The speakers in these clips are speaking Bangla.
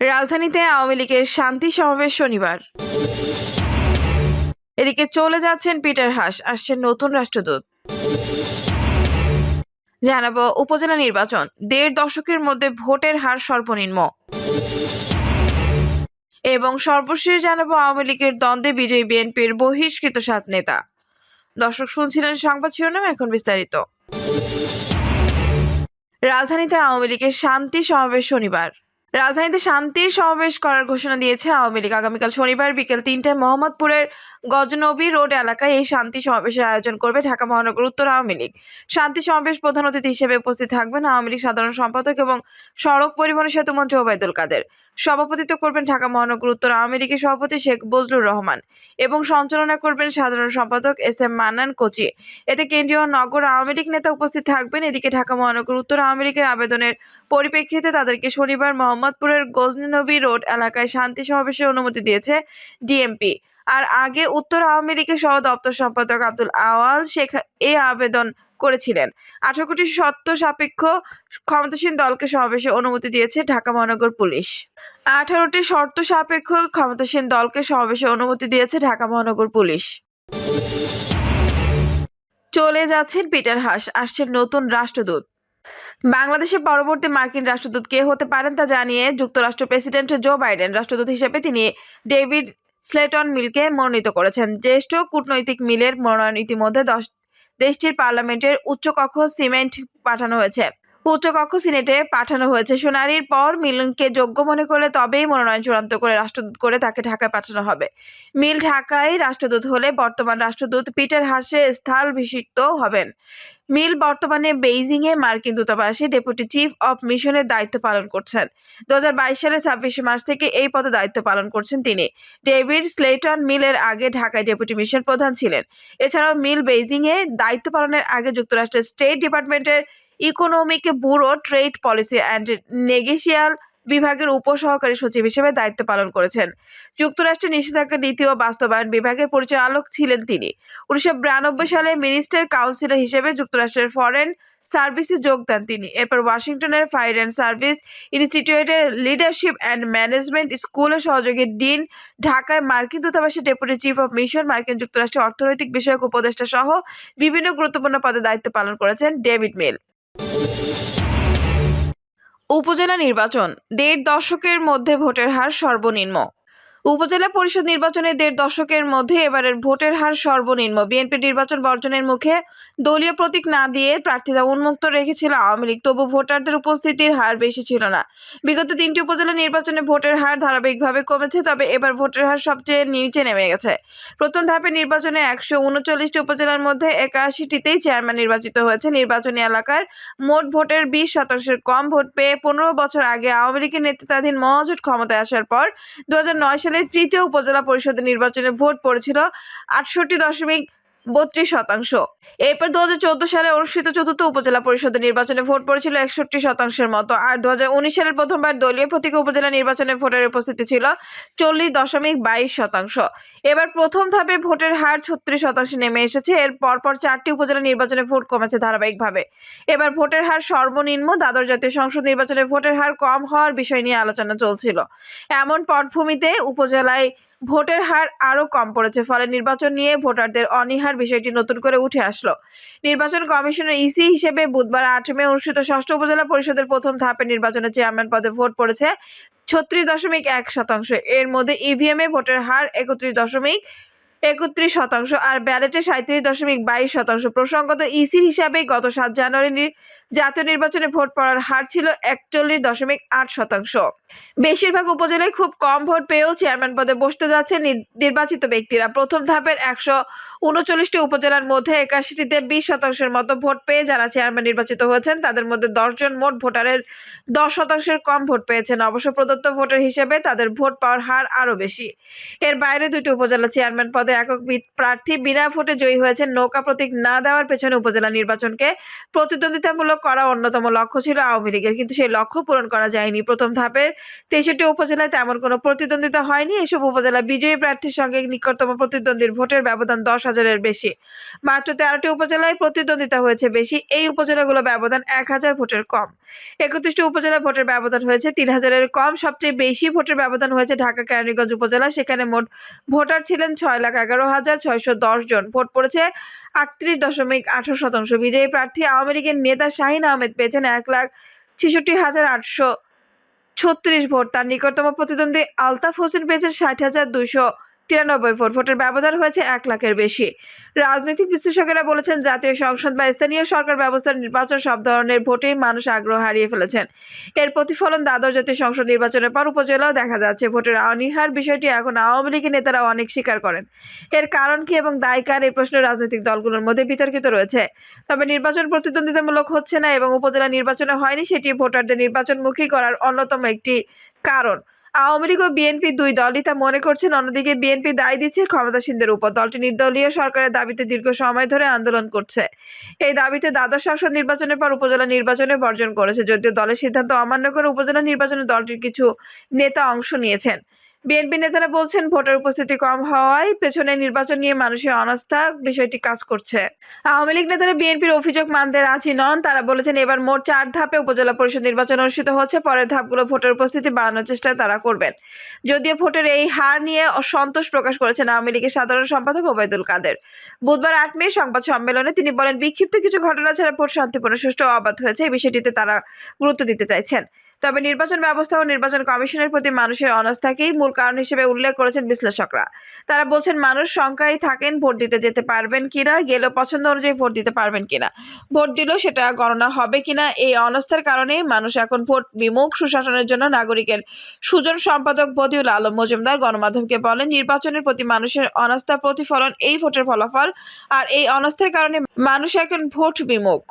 রাজধানীতে আওয়ামী লীগের শান্তি সমাবেশ শনিবার। এদিকে চলে যাচ্ছেন পিটার হাস, আসছেন নতুন রাষ্ট্রদূত। জানাব উপজেলা নির্বাচন, দেড় দশকের মধ্যে ভোটের হার সর্বনিম্ন। এবং সর্বশেষ জানাব আওয়ামী লীগের দ্বন্দ্বে বিজয়ী বিএনপির বহিষ্কৃত সাত নেতা। দর্শক শুনছিলেন সংবাদ শিরোনাম, এখন বিস্তারিত। রাজধানীতে আওয়ামী লীগের শান্তি সমাবেশ শনিবার। রাজধানীতে শান্তির সমাবেশ করার ঘোষণা দিয়েছে আওয়ামী লীগ। আগামীকাল শনিবার বিকেল তিনটায় মোহাম্মদপুরের গজনবী রোড এলাকায় এই শান্তি সমাবেশের আয়োজন করবে ঢাকা মহানগর উত্তর আওয়ামী লীগ। শান্তি সমাবেশ প্রধান অতিথি হিসেবে উপস্থিত থাকবেন আওয়ামী লীগ সাধারণ সম্পাদক এবং সড়ক পরিবহন সেতু মন্ত্রী ওবায়দুল কাদের। সভাপতিত্ব করবেন ঢাকা মহানগর উত্তর আওয়ামী লীগের সভাপতি শেখ বজলুর রহমান এবং সঞ্চালনা করবেন সাধারণ সম্পাদক এস এম মান্নান কোচি। এতে কেন্দ্রীয় নগর আওয়ামী লীগ নেতা উপস্থিত থাকবেন। এদিকে ঢাকা মহানগর উত্তর আওয়ামী লীগের আবেদনের পরিপ্রেক্ষিতে তাদেরকে শনিবার মোহাম্মদপুরের গজনীনবী রোড এলাকায় শান্তি সমাবেশের অনুমতি দিয়েছে ডিএমপি। আর আগে উত্তর আওয়ামী লীগের সহ দপ্তর সম্পাদক আব্দুল আওয়াল শেখ এ আবেদন করেছিলেন। আঠারো কোটি সত্য সাপেক্ষ ক্ষমতাসীন দলকে সমাবেশে অনুমতি দিয়েছে ঢাকা মহানগর পুলিশ। আঠারোটি শর্ত সাপেক্ষ ক্ষমতাসীন দলকে সমাবেশে অনুমতি দিয়েছে ঢাকা মহানগর পুলিশ। চলে যাচ্ছেন পিটার হাস, আসছেন নতুন রাষ্ট্রদূত। বাংলাদেশের পরবর্তী মার্কিন রাষ্ট্রদূত কে হতে পারেন তা জানিয়ে যুক্তরাষ্ট্র প্রেসিডেন্ট জো বাইডেন, রাষ্ট্রদূত হিসেবে তিনি ডেভিড স্লেটন মিলকে মনোনীত করেছেন। জ্যেষ্ঠ কূটনৈতিক মিলের মনোনয়ন ইতিমধ্যে দশ দেশটির পার্লামেন্টের উচ্চকক্ষ সিমেন্ট পাঠানো হয়েছে। উচ্চকক্ষ সিনেটে পাঠানো হয়েছে। শুনানির পর মিলনকে যোগ্য মনে করলে তবেই মনোনয়ন চূড়ান্ত করে রাষ্ট্রদূত করে তাকে ঢাকায় পাঠানো হবে। মিল ঢাকায় রাষ্ট্রদূত হলে বর্তমান রাষ্ট্রদূত পিটার হাসে স্থলাভিষিক্ত হবেন। মিল বর্তমানে বেইজিংয়ে মার্কিন দূতাবাসে ডেপুটি চিফ অব মিশনের দায়িত্ব পালন করছেন। দু সালের ছাব্বিশে মার্চ থেকে এই পদে দায়িত্ব পালন করছেন তিনি। ডেভিড স্লেটন মিলের আগে ঢাকায় ডেপুটি মিশন প্রধান ছিলেন। এছাড়াও মিল বেইজিংয়ে দায়িত্ব পালনের আগে যুক্তরাষ্ট্রের স্টেট ডিপার্টমেন্টের economic bureau, trade policy and negotiations বিভাগের উপসহকারী সচিব হিসেবে দায়িত্ব পালন করেছেন। যুক্তরাষ্ট্রের নিষেধাজ্ঞা নীতি ও বাস্তবায়ন বিভাগের পরিচালক ছিলেন তিনি। উনিশশো বিরানব্বই সালে মিনিস্টার কাউন্সিলর হিসেবে যুক্তরাষ্ট্রের ফরেন সার্ভিসে যোগ দেন তিনি। এরপর ওয়াশিংটনের ফায়ার অ্যান্ড সার্ভিস ইনস্টিটিউটের লিডারশিপ অ্যান্ড ম্যানেজমেন্ট স্কুলের সহযোগী ডিন ঢাকায় মার্কিন দূতাবাসের ডেপুটি চিফ অফ মিশন মার্কিন যুক্তরাষ্ট্রের অর্থনৈতিক বিষয়ক উপদেষ্টা সহ বিভিন্ন গুরুত্বপূর্ণ পদে দায়িত্ব পালন করেছেন ডেভিড মিল। উপজেলা নির্বাচন দেড় দশকের মধ্যে ভোটের হার সর্বনিম্ন। উপজেলা পরিষদ নির্বাচনে দেড় দশকের মধ্যে এবারের ভোটের হার সর্বনিম্ন। বিএনপি নির্বাচন বর্জনের মুখে দলীয় প্রতীক না দিয়ে প্রার্থিতা উন্মুক্ত রেখেছিল আওয়ামী লীগ, তবু ভোটারদের উপস্থিতির হার বেশি ছিল না। বিগত তিনটি উপজেলা নির্বাচনে ভোটের হার ধারাবাহিকভাবে কমেছে, তবে এবার ভোটের হার সবচেয়ে নিচে নেমে গেছে। প্রথম ধাপে নির্বাচনে একশো উনচল্লিশটি উপজেলার মধ্যে একাশিটিতেই চেয়ারম্যান নির্বাচিত হয়েছে। নির্বাচনী এলাকার মোট ভোটের বিশ শতাংশের কম ভোট পেয়ে পনেরো বছর আগে আওয়ামী লীগের নেতৃত্বাধীন মহাজোট ক্ষমতায় আসার পর দু সালে তৃতীয় উপজেলা পরিষদের নির্বাচনে ভোট পড়েছিল আটষট্টি দশমিক বত্রিশ শতাংশ। এরপর দু হাজার চোদ্দ সালে অনুষ্ঠিত চতুর্থ উপজেলা পরিষদের নির্বাচনে ভোট পড়েছিল একষট্টি শতাংশের মতো। আর দু হাজার উনিশ সালের প্রথমবার দলীয় প্রতীক উপজেলা নির্বাচনে ভোটের উপস্থিতি ছিল চল্লিশ দশমিক বাইশ শতাংশ। এবার প্রথম ধাপে ভোটের হার ছত্রিশ শতাংশে নেমে এসেছে। এর পরপর চারটি উপজেলা নির্বাচনে ভোট কমেছে ধারাবাহিকভাবে। এবার ভোটের হার সর্বনিম্ন দ্বাদশ জাতীয় সংসদ নির্বাচনে ভোটের হার কম হওয়ার বিষয় নিয়ে আলোচনা চলছিল। এমন পটভূমিতে উপজেলায় ভোটের হার আরও কম পড়েছে, ফলে নির্বাচন নিয়ে ভোটারদের অনীহার বিষয়টি নতুন করে উঠে আসলো। নির্বাচন কমিশনের ইসি হিসেবে বুধবার আট মে অনুষ্ঠিত ষষ্ঠ উপজেলা পরিষদের প্রথম ধাপে নির্বাচনের চেয়ারম্যান পদে ভোট পড়েছে ছত্রিশ দশমিক এক শতাংশ। এর মধ্যে ইভিএম এ ভোটের হার একত্রিশ দশমিক একত্রিশ শতাংশ আর ব্যালেটে সাঁত্রিশ দশমিক বাইশ শতাংশ। প্রসঙ্গত ইসির হিসাবে গত সাত জানুয়ারি জাতীয় নির্বাচনে ভোট পড়ার হার ছিল একচল্লিশ দশমিক আট শতাংশ। বেশিরভাগ উপজেলায় খুব কম ভোট পেয়েও চেয়ারম্যান পদে বসতে যাচ্ছে নির্বাচিত ব্যক্তিরা। প্রথম ধাপের একশো উনচল্লিশটি উপজেলার মধ্যে একাশিটিতে বিশ শতাংশের মতো ভোট পেয়ে যারা চেয়ারম্যান নির্বাচিত হয়েছেন, তাদের মধ্যে দশজন মোট ভোটারের দশ শতাংশের কম ভোট পেয়েছেন। অবশ্য প্রদত্ত ভোটের হিসেবে তাদের ভোট পাওয়ার হার আরও বেশি। এর বাইরে দুটি উপজেলা চেয়ারম্যান পদে একক প্রার্থী বিনা ভোটে জয়ী হয়েছেন, নৌকা প্রতীক না দেওয়ার পেছনে উপজেলা নির্বাচনকে প্রতিদ্বন্দ্বিতামূলক করা অন্যতম লক্ষ্য ছিল আওয়ামী লীগের, কিন্তু সেই লক্ষ্য পূরণ করা যায়নি। প্রথম ধাপের তেষট্টি উপজেলায় তেমন কোনো প্রতিদ্বন্দ্বিতা হয়নি। এসব উপজেলা বিজয়ী প্রার্থীর সঙ্গে নিকটতম প্রতিদ্বন্দ্বীর ভোটের ব্যবধান দশ হাজারের বেশি। মাত্র তেরোটি উপজেলায় প্রতিদ্বন্দ্বিতা হয়েছে বেশি। এই উপজেলাগুলো ব্যবধান এক হাজার ভোটের কম। একত্রিশটি উপজেলা ভোটের ব্যবধান হয়েছে তিন হাজারের কম। সবচেয়ে বেশি ভোটের ব্যবধান হয়েছে ঢাকা কেরানীগঞ্জ উপজেলা। সেখানে মোট ভোটার ছিলেন ছয় লাখ এগারো হাজার ছয়শো দশ জন। ভোট পড়েছে আটত্রিশ দশমিক আঠারো শতাংশ। বিজয়ী প্রার্থী আওয়ামী লীগের নেতা শাহিন আহমেদ পেয়েছেন এক লাখ ছেষট্টি হাজার আটশো ছত্রিশ ভোট। তার নিকটতম প্রতিদ্বন্দ্বী আলতাফ হোসেন পেয়েছেন ষাট হাজার দুশো তিরানব্বই ভোট ভোটের ব্যবধান হয়েছে এক লাখের বেশি। রাজনৈতিক বিশ্লেষকেরা বলেছেন, জাতীয় সংসদ বা স্থানীয় সরকার ব্যবস্থার নির্বাচন সব ধরনের ভোটেই মানুষ আগ্রহ হারিয়ে ফেলেছেন। এর প্রতিফলন দ্বাদশ জাতীয় সংসদ নির্বাচনের পর উপজেলাও দেখা যাচ্ছে। ভোটের অনীহার বিষয়টি এখন আওয়ামী লীগের নেতারা অনেক স্বীকার করেন। এর কারণ কি এবং দায় কার এই প্রশ্ন রাজনৈতিক দলগুলোর মধ্যে বিতর্কিত রয়েছে। তবে নির্বাচন প্রতিদ্বন্দ্বিতামূলক হচ্ছে না এবং উপজেলা নির্বাচনে হয়নি সেটি ভোটারদের নির্বাচনমুখী করার অন্যতম একটি কারণ। আওয়ামী লীগ ও বিএনপি দুই দলই তা মনে করছেন, অন্যদিকে বিএনপি দায় দিচ্ছে ক্ষমতাসীনদের উপর। দলটি নির্দলীয় সরকারের দাবিতে দীর্ঘ সময় ধরে আন্দোলন করছে। এই দাবিতে দ্বাদশ সংসদ নির্বাচনের পর উপজেলা নির্বাচনে বর্জন করেছে। যদিও দলের সিদ্ধান্ত অমান্য করে উপজেলা নির্বাচনে দলটির কিছু নেতা অংশ নিয়েছেন। বিএনপি নেতারা বলছেন ভোটার উপস্থিতি কম হওয়ায় পেছনে নির্বাচন নিয়ে মানুষের অনাস্থা বিষয়টি কাজ করছে। আওয়ামী লীগ নেতারা বিএনপির অভিযোগ মানতে রাজি নন। তারা বলেছেন এবার মোট চার ধাপে উপজেলা পরিষদ নির্বাচন অনুষ্ঠিত হচ্ছে পরের ধাপগুলো ভোটের উপস্থিতি বাড়ানোর চেষ্টা তারা করবেন। যদিও ভোটের এই হার নিয়ে অসন্তোষ প্রকাশ করেছেন আওয়ামী লীগের সাধারণ সম্পাদক ওবায়দুল কাদের। বুধবার আট মে সংবাদ সম্মেলনে তিনি বলেন, বিক্ষিপ্ত কিছু ঘটনা ছাড়া ভোট শান্তিপূর্ণ, সুষ্ঠু অবাধ হয়েছে এই বিষয়টিতে তারা গুরুত্ব দিতে চাইছেন। তবে নির্বাচন ব্যবস্থা ও নির্বাচন কমিশনের প্রতি মানুষের অনাস্থাকেই মূল কারণ হিসেবে উল্লেখ করেছেন বিশ্লেষকরা। তারা বলছেন, মানুষ সংখ্যায় থাকেন, ভোট দিতে যেতে পারবেন কিনা, গেলেও পছন্দ অনুযায়ী ভোট দিতে পারবেন কিনা, ভোট দিলেও সেটা গণনা হবে কিনা, এই অনাস্থার কারণে মানুষ এখন ভোট বিমুখ সুশাসনের জন্য নাগরিকের সুজন সম্পাদক বদিউল আলম মজুমদার গণমাধ্যমকে বলেন, নির্বাচনের প্রতি মানুষের অনাস্থা প্রতিফলন এই ভোটের ফলাফল, আর এই অনাস্থার কারণে মানুষ এখন ভোট বিমুখ।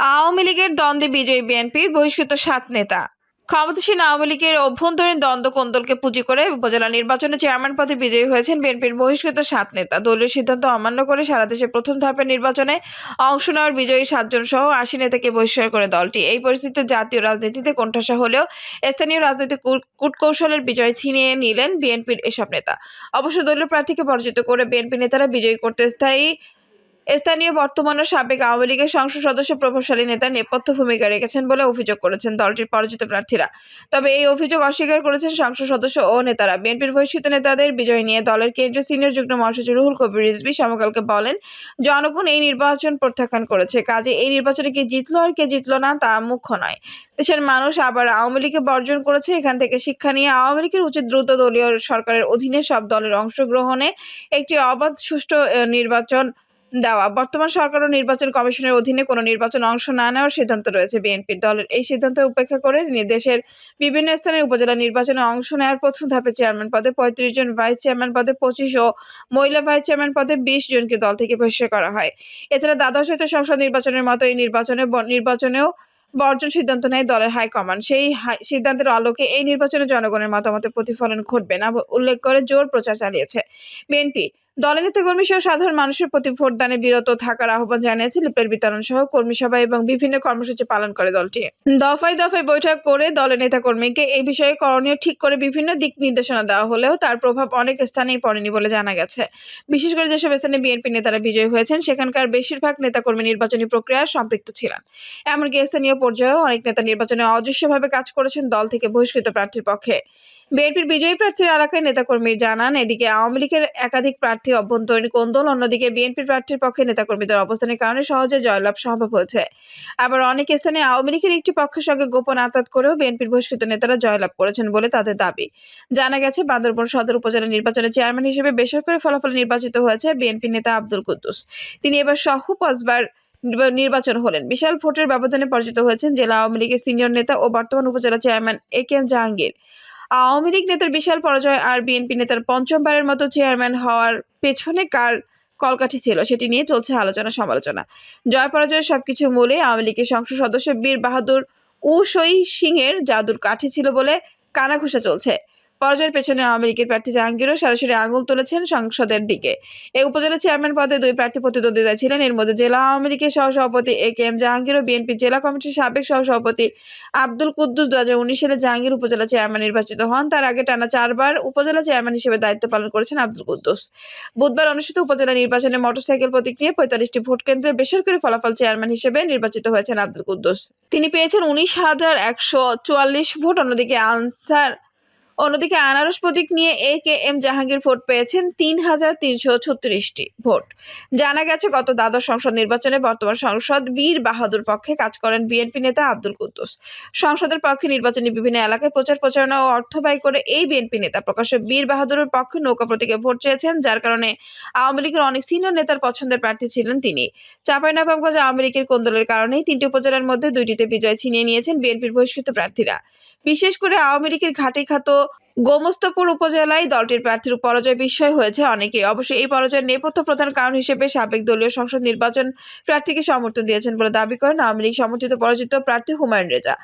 আওয়ামী লীগের দ্বন্দ্বে বিজয়ী বিএনপির বহিষ্কৃত সাত নেতা। ক্ষমতাসীন আওয়ামী লীগের অভ্যন্তরীণ দ্বন্দ্ব কোন্দলকে পুঁজি করে উপজেলা নির্বাচনে চেয়ারম্যান পদে বিজয়ী হয়েছেন বিএনপির বহিষ্কৃত সাত নেতা। দলীয় সিদ্ধান্ত অমান্য করে সারা দেশে প্রথম ধাপের নির্বাচনে অংশ নেওয়ার বিজয়ী সাতজন সহ আশি নেতাকে বহিষ্কার করে দলটি। এই পরিস্থিতিতে জাতীয় রাজনীতিতে কোণঠাসা হলেও স্থানীয় রাজনৈতিক কূট- কূটকৌশলের বিজয় ছিনিয়ে নিলেন বিএনপির এসব নেতা। অবশ্য দলীয় প্রার্থীকে পরাজিত করে বিএনপি নেতারা বিজয়ী করতে স্থায়ী স্থানীয় বর্তমান ও সাবেক আওয়ামী লীগের সংসদ সদস্য, প্রভাবশালী নেতা নেপথ্য ভূমিকা রেখেছেন বলে অভিযোগ করেছেন দলটির পরাজিত প্রার্থীরা। তবে এই অভিযোগ অস্বীকার করেছেন সংসদ সদস্য ও নেতারা। বিএনপির বহিষ্কৃত নেতাদের বিজয় নিয়ে দলের কেন্দ্রীয় সিনিয়র যুগ্ম মহাসচিব রুহুল কবির রিজভী সমকালকে বলেন, জনগণ এই নির্বাচন প্রত্যাখ্যান করেছে, কাজে এই নির্বাচনে কে জিতলো আর কে জিতলো না তা মুখ্য নয়। দেশের মানুষ আবার আওয়ামী লীগকে বর্জন করেছে, এখান থেকে শিক্ষা নিয়ে আওয়ামী লীগের উচিত দ্রুত দলীয় সরকারের অধীনে সব দলের অংশগ্রহণে একটি অবাধ সুষ্ঠু নির্বাচন দেওয়া। বর্তমান সরকার ও নির্বাচন কমিশনের অধীনে কোনো নির্বাচন অংশ না নেওয়ার সিদ্ধান্ত রয়েছে বিএনপির দলের। এই সিদ্ধান্ত উপেক্ষা করে দেশের বিভিন্ন স্থানে উপজেলা নির্বাচনে অংশ নেওয়ার প্রথম ধাপে চেয়ারম্যান পদে পঁয়ত্রিশ জন, ভাইস চেয়ারম্যান পদে পঁচিশ ও মহিলা ভাইস চেয়ারম্যান পদে বিশ জনকে দল থেকে বহিষ্কার করা হয়। এছাড়া দ্বাদশ জাতীয় সংসদ নির্বাচনের মতো এই নির্বাচনে নির্বাচনেও বর্জন সিদ্ধান্ত নেয় দলের হাইকমান্ড সেই সিদ্ধান্তের আলোকে এই নির্বাচনে জনগণের মতামতের প্রতিফলন ঘটবে না উল্লেখ করে জোর প্রচার চালিয়েছে বিএনপি। দলের নেতাকর্মী সহ সাধারণ মানুষের প্রতি ভোটদানে বিরত থাকার আহ্বান জানিয়েছে লিপের বিতরণ সহ কর্মী সভা এবং বিভিন্ন কর্মসূচি পালন করে দলটি। দফায় দফায় বৈঠক করে দলের নেতাকর্মীকে এই বিষয়ে করণীয় ঠিক করে বিভিন্ন দিক নির্দেশনা দেওয়া হলেও তার প্রভাব অনেক স্থানেই পড়েনি বলে জানা গেছে। বিশেষ করে যেসব স্থানে বিএনপি নেতারা বিজয়ী হয়েছেন, সেখানকার বেশিরভাগ নেতাকর্মী নির্বাচনী প্রক্রিয়ায় সম্পৃক্ত ছিলেন। এমনকি স্থানীয় পর্যায়েও অনেক নেতা নির্বাচনে অদৃশ্যভাবে কাজ করেছেন দল থেকে বহিষ্কৃত প্রার্থীর পক্ষে। বিএনপির বিজয়ী প্রার্থীর এলাকায় নেতাকর্মী জানান, এদিকে আওয়ামী লীগের একাধিক প্রার্থী অভ্যন্তরীণ কোন্দল, অন্যদিকে বিএনপির প্রার্থীর পক্ষে নেতাকর্মীদের অবস্থানের কারণে সহজে জয়লাভ সম্ভব হয়েছে। আবার অনেক স্থানে আওয়ামী লীগের একটি পক্ষের সঙ্গে গোপন আতাত করেও বিএনপির বহিষ্কৃত নেতারা জয়লাভ করেছেন বলে তাদের দাবি। জানা গেছে, বান্দরবন সদর উপজেলা নির্বাচনে চেয়ারম্যান হিসেবে বেসরকারি ফলাফল নির্বাচিত হয়েছে বিএনপি নেতা আব্দুল কুদ্দুস। তিনি এবার সহ পাঁচবার নির্বাচন হলেন। বিশাল ভোটের ব্যবধানে পরাজিত হয়েছেন জেলা আওয়ামী লীগের সিনিয়র নেতা ও বর্তমান উপজেলা chairman A K M Jahangir. Awami League নেতার বিশাল পরাজয় আর বিএনপি নেতার পঞ্চমবারের মতো চেয়ারম্যান হওয়ার পেছনে কার কলকাঠি ছিল সেটি নিয়ে চলছে আলোচনা সমালোচনা। জয় পরাজয়ের সবকিছু মূলে আওয়ামী লীগের সংসদ সদস্য বীর বাহাদুর উ সই সিংয়ের জাদুর কাঠি ছিল বলে কানাঘুষা চলছে। পরাজয়ের পেছনে আওয়ামী লীগের প্রার্থী জাহাঙ্গীরও সরাসরি আঙুল তুলেছেন সংসদের দিকে। এই উপজেলা চেয়ারম্যান পদে দুই প্রার্থী প্রতিদ্বন্দ্বিতায় ছিলেন। এর মধ্যে জেলা আওয়ামী লীগের সহসভাপতি এ কে এম জাহাঙ্গীর ও বিএনপি জেলা কমিটির সাবেক সহসভাপতি আব্দুল কুদ্দুস দু হাজার উনিশ সালে জাহাঙ্গীর উপজেলা চেয়ারম্যান নির্বাচিত হন। তার আগে টানা চারবার উপজেলা চেয়ারম্যান হিসেবে দায়িত্ব পালন করেছেন আব্দুল কুদ্দুস। বুধবার অনুষ্ঠিত উপজেলা নির্বাচনে মোটরসাইকেল প্রতীক নিয়ে পঁয়তাল্লিশটি ভোট কেন্দ্রে বেসরকারি ফলাফল চেয়ারম্যান হিসেবে নির্বাচিত হয়েছেন আব্দুল কুদ্দুস। তিনি পেয়েছেন উনিশ হাজার একশো চুয়াল্লিশ ভোট। অন্যদিকে আনসার অন্যদিকে আনারস প্রতীক নিয়ে A K M Jahangir vote পেয়েছেন তিন হাজার তিনশো ছত্রিশটি ভোট। জানা গেছে, গত দ্বাদশ সংসদ নির্বাচনে বর্তমান সংসদ বীর বাহাদুর পক্ষে কাজ করেন বিএনপি নেতা আব্দুল কুদ্দুস। সংসদের পক্ষে নির্বাচনী বিভিন্ন এলাকায় প্রচার, প্রচারণা ও অর্থ ব্যয় করে এই বিএনপি নেতা প্রকাশ্যে বীর বাহাদুরের পক্ষে নৌকা প্রতীকে ভোট চেয়েছেন, যার কারণে আওয়ামী লীগের অনেক সিনিয়র নেতার পছন্দের প্রার্থী ছিলেন তিনি। চাঁপাইনবাবগঞ্জ আওয়ামী লীগের কোন্দলের কারণেই তিনটি উপজেলার মধ্যে দুইটিতে বিজয় ছিনিয়ে নিয়েছেন বিএনপির বহিষ্কৃত প্রার্থীরা। বিশেষ করে আওয়ামী লীগের ঘাটে খাত গোমস্তপুর উপজেলায় দলটির প্রার্থীর পরাজয় বিষয় হয়েছে অনেকেই। অবশ্য এই পরাজয়ের নেপথ্য প্রধান কারণ হিসেবে সাবেক দলীয় সংসদ নির্বাচন প্রার্থীকে সমর্থন দিয়েছেন বলে দাবি করেন আওয়ামী লীগ সমর্থিত পরাজিত প্রার্থী হুমায়ুন রেজা।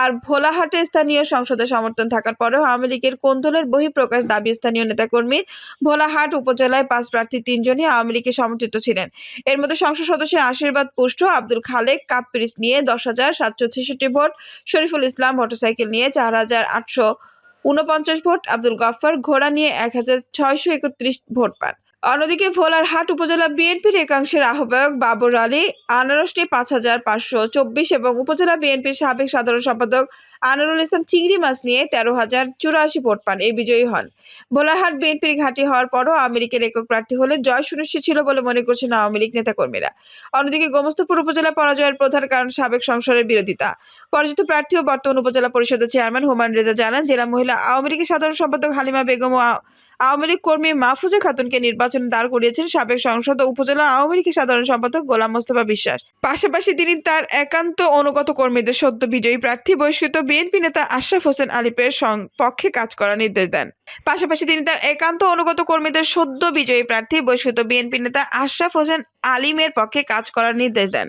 আর ভোলাহাটে স্থানীয় সংসদে সমর্থন থাকার পরেও আওয়ামী লীগের কোন্দলের বহিঃপ্রকাশ দাবি স্থানীয় নেতাকর্মীর? ভোলাহাট উপজেলায় পাঁচ প্রার্থী, তিনজনই আওয়ামী লীগের সমর্থিত ছিলেন। এর মধ্যে সংসদ সদস্য আশীর্বাদ পুষ্ট আব্দুল খালেক কাপ নিয়ে দশ হাজার সাতশো ভোট, শরীফুল ইসলাম মোটরসাইকেল নিয়ে চার হাজার আটশো উনপঞ্চাশ ভোট আব্দুল গফফার ঘোড়া নিয়ে এক হাজার ছয়শো একত্রিশ ভোট পান। অন্যদিকে ভোলারহাট উপজেলা বিএনপির একাংশের আহ্বায়ক বাবর আলী আনারস নিয়ে পাঁচ হাজার পাঁচশো চব্বিশ এবং উপজেলা বিএনপির সাবেক সাধারণ সম্পাদক আনারুল ইসলাম চিংড়ি মাছ নিয়ে তেরো হাজার চুরাশি ভোট পান। এই বিজয়ী হন। ভোলারহাট বিএনপির ঘাঁটি হওয়ার পরও লীগের একক প্রার্থী হলে জয় সুনিশ্চিত ছিল বলে মনে করছেন আওয়ামী লীগ নেতাকর্মীরা। অন্যদিকে গোমস্তপুর উপজেলা পরাজয়ের প্রধান কারণ সাবেক সংসদের বিরোধিতা। পরাজিত প্রার্থী ও বর্তমান উপজেলা পরিষদের চেয়ারম্যান হুমায়ুন রেজা জানান, জেলা মহিলা আওয়ামী লীগের সাধারণ সম্পাদক হালিমা বেগম ও আওয়ামী লীগ কর্মী মাহফুজা খাতুনকে নির্বাচনে দাঁড় করিয়েছেন সাবেক সংসদ উপজেলা আওয়ামী লীগের সাধারণ সম্পাদক গোলাম মোস্তফা বিশ্বাস। পাশাপাশি তিনি তার একান্ত অনুগত কর্মীদের সদ্য বিজয়ী প্রার্থী বহিষ্কৃত বিএনপি নেতা আশরাফ হোসেন আলিপের পক্ষে কাজ করার নির্দেশ দেন। পাশাপাশি তিনি তার একান্ত অনুগত কর্মীদের সদ্য বিজয়ী প্রার্থী বহিষ্কৃত বিএনপি নেতা আশরাফ হোসেন আলিমের পক্ষে কাজ করার নির্দেশ দেন।